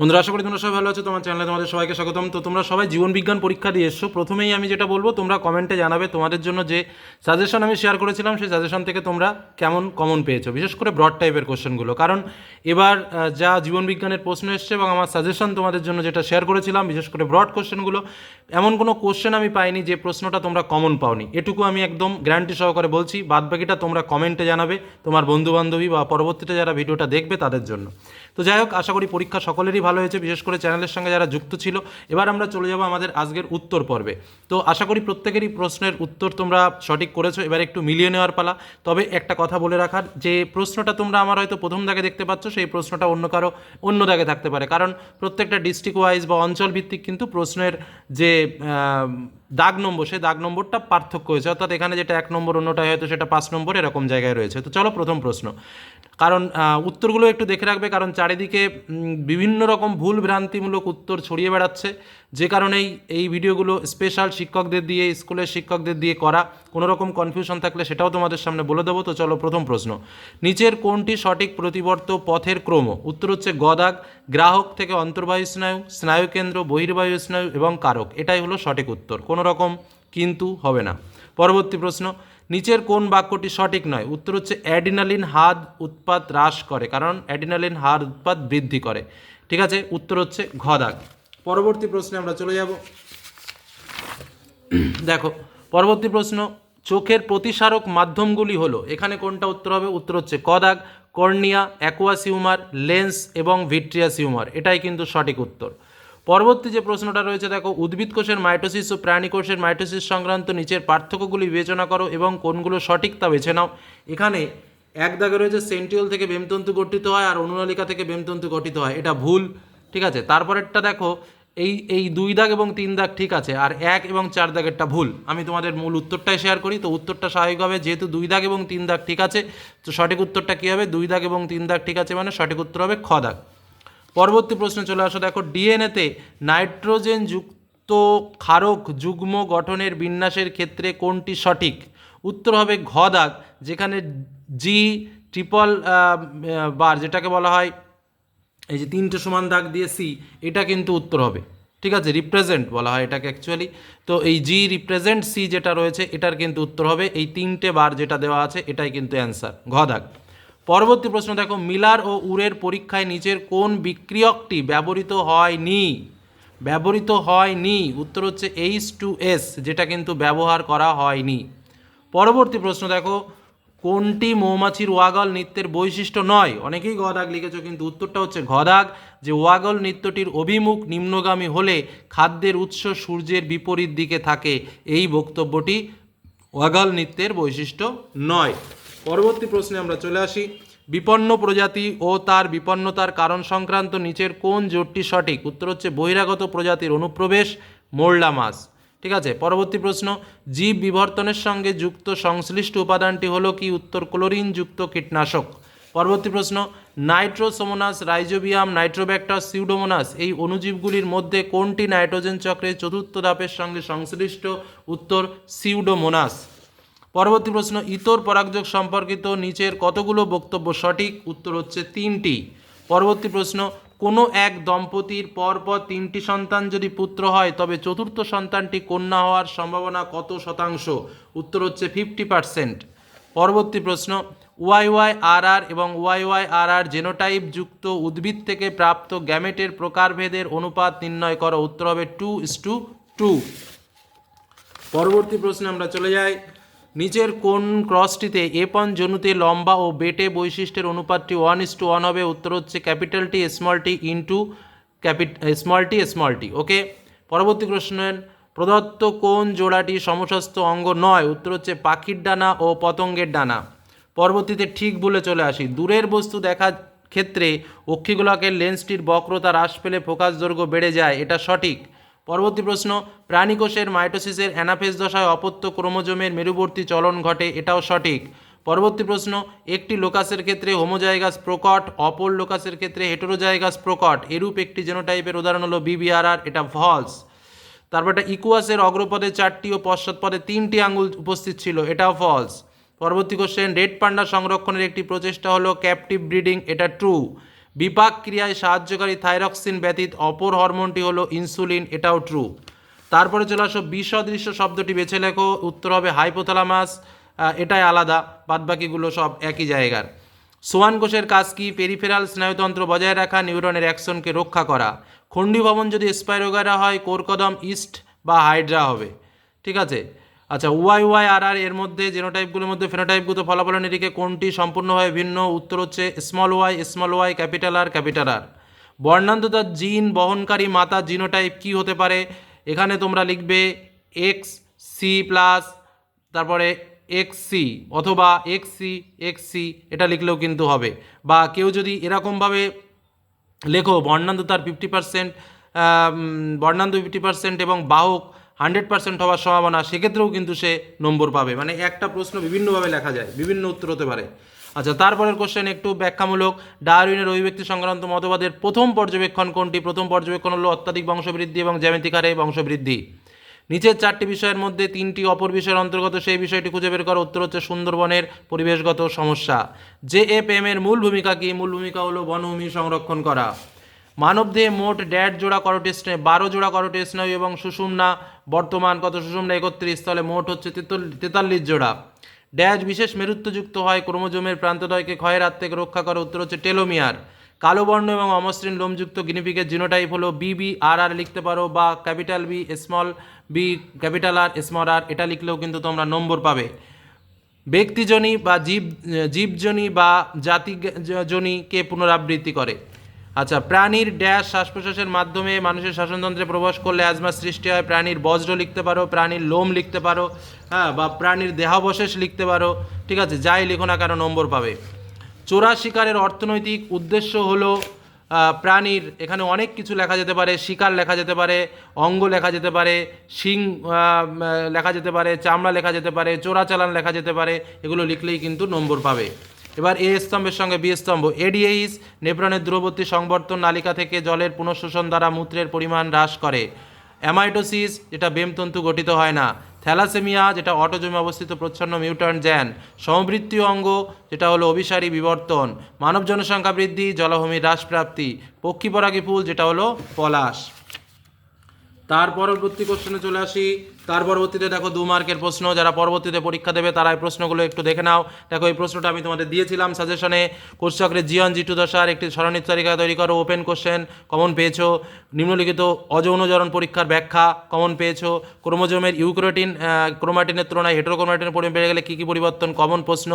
বন্ধুরা, আশা করি তোমরা সবাই ভালো আছো, তোমার চ্যানেলে তোমাদের সবাইকে স্বাগতম। তো তোমরা সবাই জীবন বিজ্ঞান পরীক্ষা দিয়ে এসছো। প্রথমেই আমি যেটা বলব, তোমরা কমেন্টে জানাবে তোমাদের জন্য যে সাজেশন আমি শেয়ার করেছিলাম, সেই সাজেশন থেকে তোমরা কেমন কমন পেয়েছ। বিশেষ করে ব্রড টাইপের কোশ্চেনগুলো কারণ এবার যা জীবন বিজ্ঞানের প্রশ্ন এসছে এবং আমার সাজেশন তোমাদের জন্য যেটা শেয়ার করেছিলাম, বিশেষ করে ব্রড কোশ্চেনগুলো এমন কোনো কোশ্চেন আমি পাইনি যে প্রশ্নটা তোমরা কমন পাওনি। এটুকু আমি একদম গ্যারান্টি সহকারে বলছি, বাদবাকিটা তোমরা কমেন্টে জানাবে তোমার বন্ধু বান্ধবী বা পরবর্তীতে যারা ভিডিওটা দেখবে তাদের জন্য। তো যাই হোক, আশা করি পরীক্ষা সকলেরই ভালো হয়েছে, বিশেষ করে চ্যানেলের সঙ্গে যারা যুক্ত ছিল। এবার আমরা চলে যাব আমাদের আজকের উত্তর পর্বে। তো আশা করি প্রত্যেকেরই প্রশ্নের উত্তর তোমরা সঠিক করেছ, এবার একটু মিলিয়ে নেওয়ার পালা। তবে একটা কথা বলে রাখার, যে প্রশ্নটা তোমরা আমার হয়তো প্রথম দাগে দেখতে পাচ্ছ, সেই প্রশ্নটা অন্য কারও, অন্য দাগে থাকতে পারে। কারণ প্রত্যেকটা ডিস্ট্রিক্ট ওয়াইজ বা অঞ্চল ভিত্তিক কিন্তু প্রশ্নের যে দাগ নম্বর, সেই দাগ নম্বরটা পার্থক্য হয়েছে। অর্থাৎ এখানে যেটা এক নম্বর, অন্যটা হয়তো সেটা পাঁচ নম্বর, এরকম জায়গায় রয়েছে। তো চলো প্রথম প্রশ্ন। কারণ উত্তরগুলো একটু দেখে রাখবে, কারণ চারিদিকে বিভিন্ন রকম ভুল ভ্রান্তিমূলক উত্তর ছড়িয়ে বেড়াচ্ছে। যে কারণেই এই ভিডিওগুলো স্পেশাল শিক্ষকদের দিয়ে স্কুলের শিক্ষকদের দিয়ে করা। কোনো রকম কনফিউশন থাকলে সেটাও তোমাদের সামনে বলে দেবো। তো চলো প্রথম প্রশ্ন। নিচের কোনটি সঠিক প্রতিবর্ত পথের ক্রম? উত্তর হচ্ছে গদাগ, গ্রাহক থেকে অন্তর্বায়ু স্নায়ু স্নায়ুকেন্দ্র বহির্বায়ু স্নায়ু এবং কারক। এটাই হলো সঠিক উত্তর। কোনো রকম কিন্তু হবে না। পরবর্তী প্রশ্ন, নিচের কোন বাক্যটি সঠিক নয়? উত্তর হচ্ছে অ্যাডিনালিন হাদ উৎপাদ হ্রাস করে, কারণ অ্যাডিনালিন হার উৎপাদ বৃদ্ধি করে। ঠিক আছে? উত্তর হচ্ছে ঘদাগ পরবর্তী প্রশ্নে আমরা চলে যাব। দেখো, পরবর্তী প্রশ্ন, চোখের প্রতিসারক মাধ্যমগুলি হলো, এখানে কোনটা উত্তর হবে? উত্তর হচ্ছে কদাগ, কর্নিয়া অ্যাকোয়াস হিউমার লেন্স এবং ভিট্রিয়াস হিউমার এটাই কিন্তু সঠিক উত্তর। পরবর্তী যে প্রশ্নটা রয়েছে, দেখো, উদ্ভিদ কোষের মাইটোসিস ও প্রাণী কোষের মাইটোসিস সংক্রান্ত নিচের পার্থক্যগুলি বিবেচনা করো এবং কোনগুলো সঠিক তা বেছে নাও। এখানে এক দাগে রয়েছে সেন্টিওল থেকে বেমতন্তু গঠিত হয় আর অনুনালিকা থেকে বেমতন্তু গঠিত হয়, এটা ভুল, ঠিক আছে? তারপরেরটা দেখো এই এই দুই দাগ এবং তিন দাগ ঠিক আছে, আর এক এবং চার দাগেরটা ভুল। আমি তোমাদের মূল উত্তরটাই শেয়ার করি, তো উত্তরটা স্বাভাবিকভাবে যেহেতু দুই দাগ এবং তিন দাগ ঠিক আছে, তো সঠিক উত্তরটা কী হবে? দুই দাগ এবং তিন দাগ ঠিক আছে মানে সঠিক উত্তর হবে খ দাগ। পরবর্তী প্রশ্নে চলে আসো, দেখো ডিএনএতে নাইট্রোজেন যুক্ত ক্ষারক যুগ্ম গঠনের বিন্যাসের ক্ষেত্রে কোনটি সঠিক? উত্তর হবে ঘ দাগ, যেখানে জি ট্রিপল বার যেটাকে বলা হয় এই যে তিনটে সমান দাগ দিয়ে সি এটা কিন্তু উত্তর হবে। ঠিক আছে? রিপ্রেজেন্ট বলা হয় এটাকে অ্যাকচুয়ালি তো এই জি রিপ্রেজেন্ট সি যেটা রয়েছে, এটার কিন্তু উত্তর হবে। এই তিনটে বার যেটা দেওয়া আছে, এটাই কিন্তু অ্যান্সার ঘ দাগ। পরবর্তী প্রশ্ন দেখো, মিলার ও উরের পরীক্ষায় নিচের কোন বিক্রিয়কটি ব্যবহৃত হয়নি? ব্যবহৃত হয়নি। উত্তর হচ্ছে এইচ টু এস যেটা কিন্তু ব্যবহার করা হয়নি। পরবর্তী প্রশ্ন দেখো কোনটি মৌমাছির ওয়াগল নৃত্যের বৈশিষ্ট্য নয়? অনেকেই গদাগ লিখেছ, কিন্তু উত্তরটা হচ্ছে ঘদাগ যে ওয়াগল নৃত্যটির অভিমুখ নিম্নগামী হলে খাদ্যের উৎস সূর্যের বিপরীত দিকে থাকে। এই বক্তব্যটি ওয়াগল নৃত্যের বৈশিষ্ট্য নয়। পরবর্তী প্রশ্নে আমরা চলে আসি। বিপন্ন প্রজাতি ও তার বিপন্নতার কারণ সংক্রান্ত নিচের কোন জোটটি সঠিক? উত্তর হচ্ছে বহিরাগত প্রজাতির অনুপ্রবেশ মোরলা মাছ ঠিক আছে? পরবর্তী প্রশ্ন, জীব বিবর্তনের সঙ্গে যুক্ত সংশ্লিষ্ট উপাদানটি হলো কি? উত্তর ক্লোরিন যুক্ত কীটনাশক। পরবর্তী প্রশ্ন, নাইট্রোসোমোনাস, রাইজোবিয়াম নাইট্রোব্যাক্টাস সিউডোমোনাস, এই অণুজীবগুলির মধ্যে কোনটি নাইট্রোজেন চক্রের চতুর্থ ধাপের সঙ্গে সংশ্লিষ্ট? উত্তর, সিউডোমোনাস। পরবর্তী প্রশ্ন, ইতর পরাগযোগ সম্পর্কিত নিচের কতগুলো বক্তব্য সঠিক? উত্তর হচ্ছে তিনটি। পরবর্তী প্রশ্ন কোনো এক দম্পতির পরপর তিনটি সন্তান যদি পুত্র হয়, তবে চতুর্থ সন্তানটি কন্যা হওয়ার সম্ভাবনা কত শতাংশ? উত্তর হচ্ছে ফিফটি পার্সেন্ট পরবর্তী প্রশ্ন, ওয়াই ওয়াই আর আর এবং Y Y R R genotype যুক্ত উদ্ভিদ থেকে প্রাপ্ত গ্যামেটের প্রকারভেদের অনুপাত নির্ণয় করো। উত্তর হবে টু ইস টু টু পরবর্তী প্রশ্নে আমরা চলে যাই। নিচের কোন ক্রসটিতে এপন জনুতে লম্বা ও বেটে বৈশিষ্ট্যের অনুপাতটি ওয়ান ইস টু ওয়ান হবে, উত্তর হচ্ছে capital T small T into capital small T small T okay পরবর্তী প্রশ্নের, প্রদত্ত কোন জোড়াটি সমস্ত অঙ্গ নয়, উত্তর হচ্ছে পাখির ডানা ও পতঙ্গের ডানা। পরবর্তীতে ঠিক বলে চলে আসি, দূরের বস্তু দেখার ক্ষেত্রে অক্ষিগোলকের লেন্সটির বক্রতা হ্রাস পেলে ফোকাস দৈর্ঘ্য বেড়ে যায়, এটা সঠিক। পরবর্তী প্রশ্ন, প্রাণীকোষের মাইটোসিসের অ্যানাফেজ দশায় অপত্য ক্রোমোজোমের মেরুবর্তী চলন ঘটে, এটাও সঠিক। পরবর্তী প্রশ্ন, একটি লোকাসের ক্ষেত্রে হোমোজাইগাস প্রকট, অপর লোকাসের ক্ষেত্রে হেটেরোজাইগাস প্রকট, এরূপ একটি জেনোটাইপের উদাহরণ হলো বিবিআরআর, এটা ফলস তারপর এটা ইকুয়াসের অগ্রপদে চারটি ও পশ্চাৎপদে তিনটি আঙুল উপস্থিত ছিল, এটাও ফলস পরবর্তী কোশ্চেন রেড পান্ডা সংরক্ষণের একটি প্রচেষ্টা হলো ক্যাপটিভ ব্রিডিং এটা ট্রু বিপাক ক্রিয়ায় সাহায্যকারী থাইরক্সিন ব্যতীত অপর হরমোনটি হলো ইনসুলিন, এটাও ট্রু তারপরে চলে আসো বিসদৃশ্য শব্দটি বেছে লেখো, উত্তর হবে হাইপোথালামাস এটাই আলাদা, বাদবাকিগুলো সব একই জায়গার। সোয়ান কোষের কাজ কি? পেরিফেরাল স্নায়ুতন্ত্র বজায় রাখা নিউরনের অ্যাকশনকে রক্ষা করা। খণ্ডী ভবন যদি স্পাইরোগারা হয়, কোরকদম ইস্ট বা হাইড্রা হবে। ঠিক আছে? আচ্ছা ওয়াই ওয়াই আর আর এর মধ্যে জেনোটাইপগুলোর মধ্যে ফেনোটাইপগুলো ফলাফলের নিরিখে কোনটি সম্পূর্ণভাবে ভিন্ন? উত্তর হচ্ছে small Y small Y capital R capital R বর্ণান্ততা gene বহনকারী মাতা জিনোটাইপ কি হতে পারে? এখানে তোমরা লিখবে এক্স সি প্লাস তারপরে এক্স সি অথবা এক্স সি এক্স সি এটা লিখলেও কিন্তু হবে। বা কেউ যদি এরকমভাবে লেখো বর্ণান্ততার ফিফটি পার্সেন্ট বর্ণান্ত ফিফটি পার্সেন্ট এবং বাহক হান্ড্রেড পার্সেন্ট হওয়ার সম্ভাবনা, সেক্ষেত্রেও কিন্তু সে নম্বর পাবে। মানে একটা প্রশ্ন বিভিন্নভাবে লেখা যায়, বিভিন্ন উত্তর হতে পারে। আচ্ছা তারপরের কোশ্চেন একটু ব্যাখ্যামূলক। ডারউইনের অভিব্যক্তি সংক্রান্ত মতবাদের প্রথম পর্যবেক্ষণ কোনটি? প্রথম পর্যবেক্ষণ হলো অত্যাধিক বংশবৃদ্ধি এবং জ্যামিতিক হারে বংশবৃদ্ধি। নিচের চারটি বিষয়ের মধ্যে তিনটি অপর বিষয়ের অন্তর্গত, সেই বিষয়টি খুঁজে বের করা উত্তর হচ্ছে সুন্দরবনের পরিবেশগত সমস্যা। জে এফ এম এর মূল ভূমিকা কি? মূল ভূমিকা হলো বনভূমি সংরক্ষণ করা। মানবদেহে মোট ড্যাড জোড়া করোটেস্নে বারো জোড়া করোটেস্নায়ু এবং সুষুম্না বর্তমান কত সুষুম্না একত্রিশ, তাহলে মোট হচ্ছে তেতল- তেতাল্লিশ জোড়া। ড্যাশ বিশেষ মেরুত্বযুক্ত হয়, ক্রোমোজোমের প্রান্তদয়কে ক্ষয়ের হাত থেকে রক্ষা করে উত্তর হচ্ছে টেলোমিয়ার। কালো বর্ণ এবং অমসৃণ লোমযুক্ত গিনিপিকের জিনোটাইপ হলো বিবি আর আর লিখতে পারো বা capital B small B capital R small R এটা লিখলেও কিন্তু তোমরা নম্বর পাবে। ব্যক্তিজনী বা জীব, জীবজনী বা জাতিজনীকে পুনরাবৃত্তি করে। আচ্ছা প্রাণীর ড্যাশ শ্বাস প্রশ্বাসের মাধ্যমে মানুষের শাসনতন্ত্রে প্রবেশ করলে অ্যাজমা সৃষ্টি হয়, প্রাণীর বজ্র লিখতে পারো, প্রাণীর লোম লিখতে পারো হ্যাঁ বা প্রাণীর দেহাবশেষ লিখতে পারো, ঠিক আছে, যাই লিখো না কেন নম্বর পাবে। চোরা শিকারের অর্থনৈতিক উদ্দেশ্য হলো প্রাণীর এখানে অনেক কিছু লেখা যেতে পারে, শিকার লেখা যেতে পারে, অঙ্গ লেখা যেতে পারে শিং লেখা যেতে পারে, চামড়া লেখা যেতে পারে, চোরাচালান লেখা যেতে পারে, এগুলো লিখলেই কিন্তু নম্বর পাবে। এবার এ স্তম্ভের সঙ্গে বি স্তম্ভ। এডিএইস নেপ্রনের দূরবর্তী সংবর্তন নালিকা থেকে জলের পুনঃশোষণ দ্বারা মূত্রের পরিমাণ হ্রাস করে। অ্যামাইটোসিস, যেটা বেমতন্তু গঠিত হয় না। থ্যালাসেমিয়া, যেটা অটোজমে অবস্থিত প্রচ্ছন্ন মিউট্যান্ট জ্যান। সমবৃত্তীয় অঙ্গ, যেটা হলো অভিসারী বিবর্তন। মানব জনসংখ্যা বৃদ্ধি, জলভূমির হ্রাসপ্রাপ্তি। পক্ষীপরাগী ফুল, যেটা হলো পলাশ। তার পরবর্তী কোশ্চেনে চলে আসি। তার পরবর্তীতে দেখো দু মার্কের প্রশ্ন, যারা পরবর্তীতে পরীক্ষা দেবে তারা এই প্রশ্নগুলো একটু দেখে নাও। দেখো, এই প্রশ্নটা আমি তোমাদের দিয়েছিলাম সাজেশনে। কোর্সচক্রের জিয়ন জি টু দশার একটি সরণিত তালিকা তৈরি করো ওপেন কোশ্চেন কমন পেয়েছ। নিম্নলিখিত অযৌনজরণ পরীক্ষার ব্যাখ্যা কমন পেয়েছ। ক্রোমোজোমের ইউক্রোটিন ক্রোমাটিনের তুলনায় হেটেরোক্রোমাটিনের পরিমাণ বেড়ে গেলে কী কী পরিবর্তন? কমন প্রশ্ন।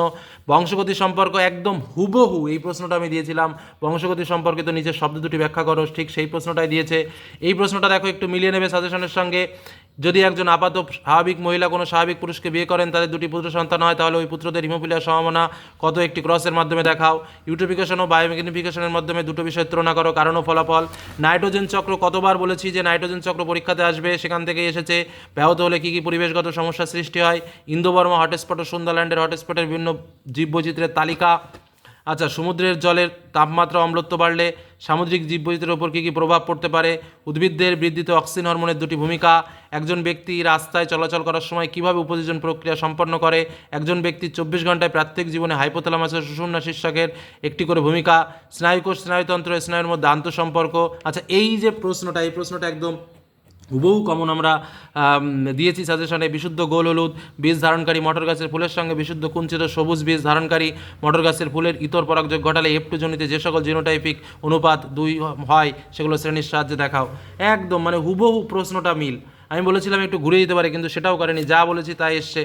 বংশগতি সম্পর্ক একদম হুবহু, এই প্রশ্নটা আমি দিয়েছিলাম। বংশগতি সম্পর্কিত নিচের শব্দ দুটি ব্যাখ্যা করো, ঠিক সেই প্রশ্নটাই দিয়েছে। এই প্রশ্নটা দেখো একটু মিলিয়ে নেবে সাজেশনের সঙ্গে। যদি একজন আপাত স্বাভাবিক মহিলা কোনো স্বাভাবিক পুরুষকে বিয়ে করেন, তাদের দুটি পুত্র সন্তান হয়, তাহলে ওই পুত্রদের হিমোফিলিয়ার সম্ভাবনা কত একটি ক্রসের মাধ্যমে দেখাও। ইউটিফিকেশন ও বায়োমেগনিফিকেশনের মাধ্যমে দুটো বিষয় তুলনা করো, কারণ ও ফলাফল। নাইট্রোজেন চক্র কতবার বলেছি যে নাইট্রোজেন চক্র পরীক্ষাতে আসবে, সেখান থেকে এসেছে। ব্যাহত হলে কী কী পরিবেশগত সমস্যার সৃষ্টি হয়? ইন্দোবর্মা হটস্পট ও সুন্দরল্যান্ডের হটস্পটের বিভিন্ন জীববৈচিত্র্যের তালিকা। আচ্ছা সমুদ্রের জলের তাপমাত্রা অম্লত্ব বাড়লে সামুদ্রিক জীববৈচিত্র্যের উপর কী কী প্রভাব পড়তে পারে? উদ্ভিদদের বৃদ্ধিতে অক্সিজেন হরমোনের দুটি ভূমিকা। একজন ব্যক্তি রাস্তায় চলাচল করার সময় কীভাবে উপযোজন প্রক্রিয়া সম্পন্ন করে? একজন ব্যক্তি চব্বিশ ঘন্টায় প্রাত্যিক জীবনে হাইপোথালামাসের সুষুম্না শীর্ষকের একটি করে ভূমিকা। স্নায়ুকোষ স্নায়ুতন্ত্র, স্নায়ুর মধ্যে আন্তঃসম্পর্ক। আচ্ছা এই যে প্রশ্নটা, এই প্রশ্নটা একদম হুবহু কমন আমরা দিয়েছি সাজেশনে বিশুদ্ধ গোল হলুদ, বীজ ধারণকারী মটর গাছের ফুলের সঙ্গে বিশুদ্ধ কুঞ্চিত সবুজ বীজ ধারণকারী মটর গাছের ফুলের ইতর পরাগযোগ ঘটালে এফ টু জনিতে যে সকল জিনোটাইপিক অনুপাত দুই হয়, সেগুলো শ্রেণির সাহায্যে দেখাও। একদম মানে হুবহু প্রশ্নটা মিল। আমি বলেছিলাম একটু ঘুরে দিতে পারে, কিন্তু সেটাও করেনি। যা বলেছি তাই এসছে।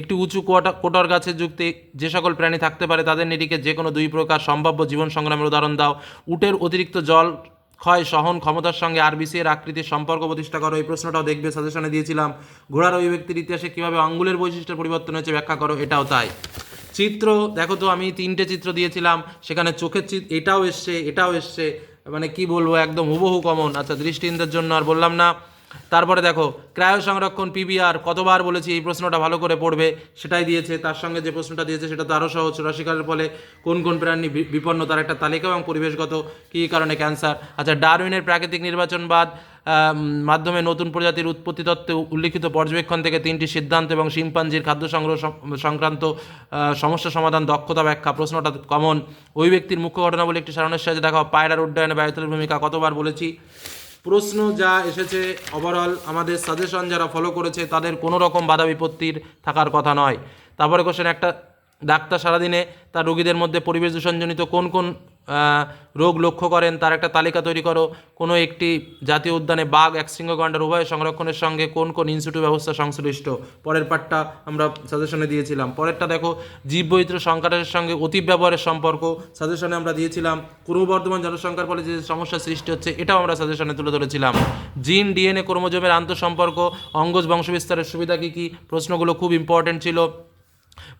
একটি উঁচু কোটা কোটর গাছের যুক্তি, যে সকল প্রাণী থাকতে পারে তাদের নিরিখে যে কোনো দুই প্রকার সম্ভাব্য জীবন সংগ্রামের উদাহরণ দাও। উটের অতিরিক্ত জল ক্ষয় সহন ক্ষমতার সঙ্গে আরবিসি এর আকৃতির সম্পর্ক প্রতিষ্ঠা করো। এই প্রশ্নটাও দেখবে সাজেশনে দিয়েছিলাম। ঘোড়ার অভিব্যক্তির ইতিহাসে কীভাবে আঙ্গুলের বৈশিষ্ট্য পরিবর্তন হয়েছে ব্যাখ্যা করো, এটাও তাই। চিত্র, দেখো তো আমি তিনটে চিত্র দিয়েছিলাম, সেখানে চোখের চিত্র এটাও এসছে এটাও এসছে মানে কি বলব, একদম হুবহু কমন আচ্ছা দৃষ্টিহীনদের জন্য আর বললাম না। তারপরে দেখো, ক্রায় সংরক্ষণ পিবিআর কতবার বলেছি এই প্রশ্নটা ভালো করে পড়বে, সেটাই দিয়েছে, তার সঙ্গে যে প্রশ্নটা দিয়েছে সেটা তো আরও সহজ চোরাশিকারের ফলে কোন কোন প্রাণী বিপন্ন, তার একটা তালিকা এবং পরিবেশগত কী কারণে ক্যান্সার। আচ্ছা ডারউইনের প্রাকৃতিক নির্বাচনবাদ মাধ্যমে নতুন প্রজাতির উৎপত্তি তত্ত্বে উল্লিখিত পর্যবেক্ষণ থেকে তিনটি সিদ্ধান্ত এবং শিম্পাঞ্জির খাদ্য সংগ্রহ সংক্রান্ত সমস্যা সমাধান, দক্ষতা ব্যাখ্যা, প্রশ্নটা কমন। ওই ব্যক্তির মুখ্য ঘটনা বলে একটি সারণের সাহায্যে দেখাও পায়রার উড্ডয়নে বায়ুতলের ভূমিকা কতবার বলেছি? প্রশ্ন যা এসেছে ওভারঅল আমাদের সাজেশন যারা ফলো করেছে, তাদের কোনো রকম বাধা বিপত্তির থাকার কথা নয়। তারপরে কোশ্চেন একটা, ডাক্তার সারাদিনে তার রোগীদের মধ্যে পরিবেশ দূষণজনিত কোন কোন রোগ লক্ষ্য করেন, তার একটা তালিকা তৈরি করো। কোনো একটি জাতীয় উদ্যানে বাঘ একশৃঙ্গ গন্ডার উভয় সংরক্ষণের সঙ্গে কোন কোন ইনস্টিটিউট ব্যবস্থা সংশ্লিষ্ট? পরের পার্টটা আমরা সাজেশনে দিয়েছিলাম। পরেরটা দেখো, জীববৈচিত্র্য সংকটের সঙ্গে অতি ব্যবহারের সম্পর্ক। সাজেশনে আমরা দিয়েছিলাম, পূর্ব বর্ধমান জনসংখ্যার ফলে যে সমস্যার সৃষ্টি হচ্ছে, এটাও আমরা সাজেশনে তুলে ধরেছিলাম। জিন, ডিএনএ, ক্রোমোজোমের আন্তঃসম্পর্ক, অঙ্গজ বংশবিস্তারের সুবিধা কী কী? প্রশ্নগুলো খুব ইম্পর্টেন্ট ছিল।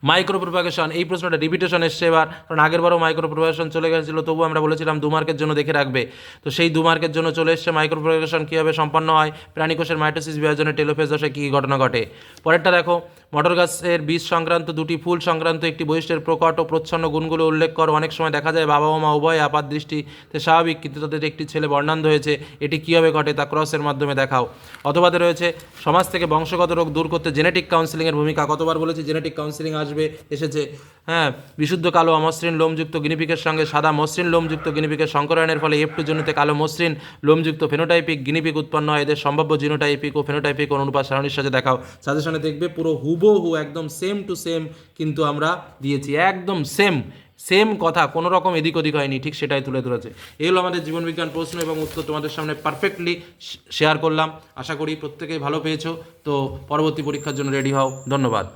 মাইক্রো প্রোপাগেশন এই প্রশ্নটা রিপিটেশন এসছে এবার, কারণ আগেরবারও মাইক্রো প্রোপাগেশন চলে গেছিল তবু আমরা বলেছিলাম দু মার্কের জন্য দেখে রাখবে। তো সেই দু মার্কের জন্য চলে এসছে মাইক্রো প্রোপাগেশন কীভাবে সম্পন্ন হয়? প্রাণীকোষের মাইটোসিস বিভাজনে টেলোফেজ দশে কী ঘটনা ঘটে? পরেরটা দেখো, মটর গাছের বীজ সংক্রান্ত দুটি ফুল সংক্রান্ত একটি বৈশিষ্ট্যের প্রকট ও প্রচ্ছন্ন গুণগুলো উল্লেখ কর। অনেক সময় দেখা যায় বাবা মা উভয় আপাত দৃষ্টিতে স্বাভাবিক, কিন্তু তাদের একটি ছেলে বর্ণান্ধ হয়েছে, এটি কীভাবে ঘটে তা ক্রসের মাধ্যমে দেখাও। অথবাতে রয়েছে, সমাজ থেকে বংশগত রোগ দূর করতে জেনেটিক কাউন্সিলিংয়ের ভূমিকা, কতবার বলেছি জেনেটিক কাউন্সিলিং আসবে, এসেছে। হ্যাঁ বিশুদ্ধ কালো অমসৃণ লোমযুক্ত গিনিপিকের সঙ্গে সাদা মসৃণ লোমযুক্ত গিনিপিকের সংকরণের ফলে এফটু জনিতে কালো মসৃণ লোমযুক্ত ফেনোটাইপিক গিনিপিক উৎপন্ন হয়। এদের সম্ভাব্য জিনোটাইপিক ও ফেনোটাইপিক অনুপাত সারণীর সাথে দেখাও। সাজেশনে দেখবে পুরো হুবহু একদম সেম টু সেম কিন্তু আমরা দিয়েছি। একদম সেম সেম কথা, কোনো রকম এদিক ওদিক হয়নি, ঠিক সেটাই তুলে ধরেছে। এই হলো আমাদের জীবনবিজ্ঞান প্রশ্ন এবং উত্তর তোমাদের সামনে পারফেক্টলি শেয়ার করলাম। আশা করি প্রত্যেকেই ভালো পেয়েছ। তো পরবর্তী পরীক্ষার জন্য রেডি হও। ধন্যবাদ।